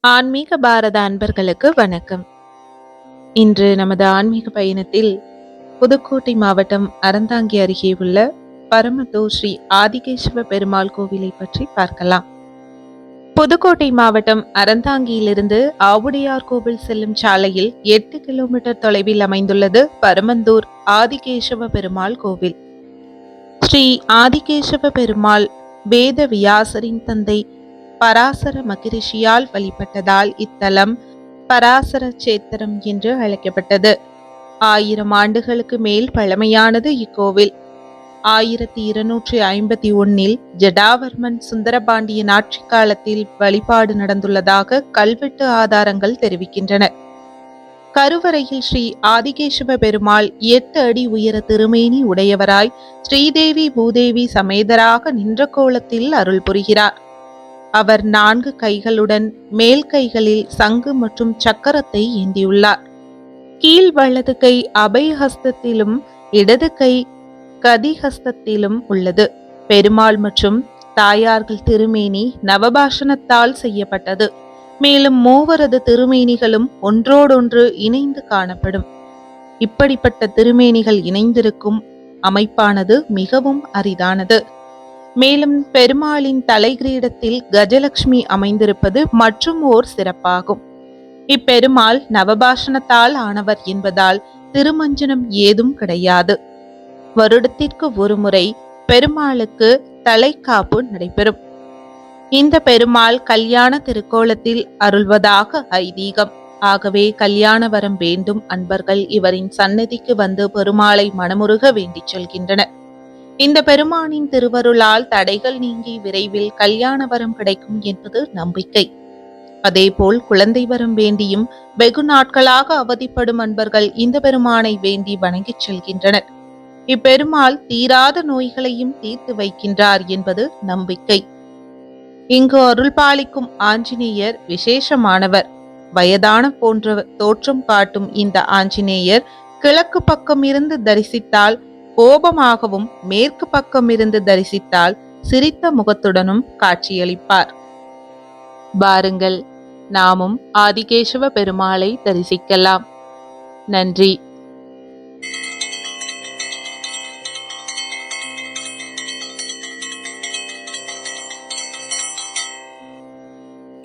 ஆன்மீக பாரத அன்பர்களுக்கு வணக்கம். இன்று நமது ஆன்மீக பயணத்தில் புதுக்கோட்டை மாவட்டம் அறந்தாங்கி அருகே உள்ள பரமத்தூர் ஸ்ரீ ஆதிகேஸ்வர பெருமாள் கோவிலை பற்றி பார்க்கலாம். புதுக்கோட்டை மாவட்டம் அறந்தாங்கியிலிருந்து ஆவுடையார் கோவில் செல்லும் சாலையில் எட்டு கிலோமீட்டர் தொலைவில் அமைந்துள்ளது பரமந்தூர் ஆதிகேசவ பெருமாள் கோவில். ஸ்ரீ ஆதிகேசவ பெருமாள் வேத வியாசரின் தந்தை பராசர மகிரிஷியால் வழிபட்டதால் இத்தலம் பராசர சேத்திரம் என்று அழைக்கப்பட்டது. ஆயிரம் ஆண்டுகளுக்கு மேல் பழமையானது இக்கோவில். ஆயிரத்தி இருநூற்றி ஐம்பத்தி ஒன்னில் ஜடாவர்மன் சுந்தரபாண்டியன் ஆட்சி காலத்தில் வழிபாடு நடந்துள்ளதாக கல்வெட்டு ஆதாரங்கள் தெரிவிக்கின்றன. கருவறையில் ஸ்ரீ ஆதிகேசவ பெருமாள் எட்டு அடி உயர திருமேனி உடையவராய் ஸ்ரீதேவி பூதேவி சமேதராக நின்ற கோலத்தில் அருள் புரிகிறார். அவர் நான்கு கைகளுடன் மேல் கைகளில் சங்கு மற்றும் சக்கரத்தை ஏந்தியுள்ளார். கீழ் வலது கை அபயஹஸ்தத்திலும் இடது கை கதிஹஸ்தத்திலும் உள்ளது. பெருமாள் மற்றும் தாயார்கள் திருமேனி நவபாஷணத்தால் செய்யப்பட்டது. மேலும் மூவரது திருமேனிகளும் ஒன்றோடொன்று இணைந்து காணப்படும். இப்படிப்பட்ட திருமேனிகள் இணைந்திருக்கும் அமைப்பானது மிகவும் அரிதானது. மேலும் பெருமாளின் தலைகிரீடத்தில் கஜலட்சுமி அமைந்திருப்பது மற்றும் ஓர் சிறப்பாகும். இப்பெருமாள் நவபாஷணத்தால் ஆனவர் என்பதால் திருமஞ்சனம் ஏதும் கிடையாது. வருடத்திற்கு ஒருமுறை பெருமாளுக்கு தலைக்காப்பு நடைபெறும். இந்த பெருமாள் கல்யாண திருக்கோலத்தில் அருள்வதாக ஐதீகம். ஆகவே கல்யாண வரம் வேண்டும் அன்பர்கள் இவரின் சன்னதிக்கு வந்து பெருமாளை மனமுருக வேண்டிச் செல்கின்றனர். இந்த பெருமானின் திருவருளால் தடைகள் நீங்கி விரைவில் கல்யாண வரம் கிடைக்கும் என்பது நம்பிக்கை. அதேபோல் குழந்தை வரம் வேண்டியும் வெகு நாட்களாக அவதிப்படும் அன்பர்கள் இந்த பெருமானை வேண்டி வணங்கிச் செல்கின்றனர். இப்பெருமாள் தீராத நோய்களையும் தீர்த்து வைக்கின்றார் என்பது நம்பிக்கை. இங்கு அருள் பாலிக்கும் ஆஞ்சநேயர் விசேஷமானவர். வயதான போன்ற தோற்றம் காட்டும் இந்த ஆஞ்சநேயர் கிழக்கு பக்கம் இருந்து தரிசித்தால் கோபமாகவும் மேற்கு பக்கம் இருந்து தரிசித்தால் சிரித்த முகத்துடனும் காட்சியளிப்பார். பாருங்கள் நாமும் ஆதிகேசவ பெருமாளை தரிசிக்கலாம். நன்றி.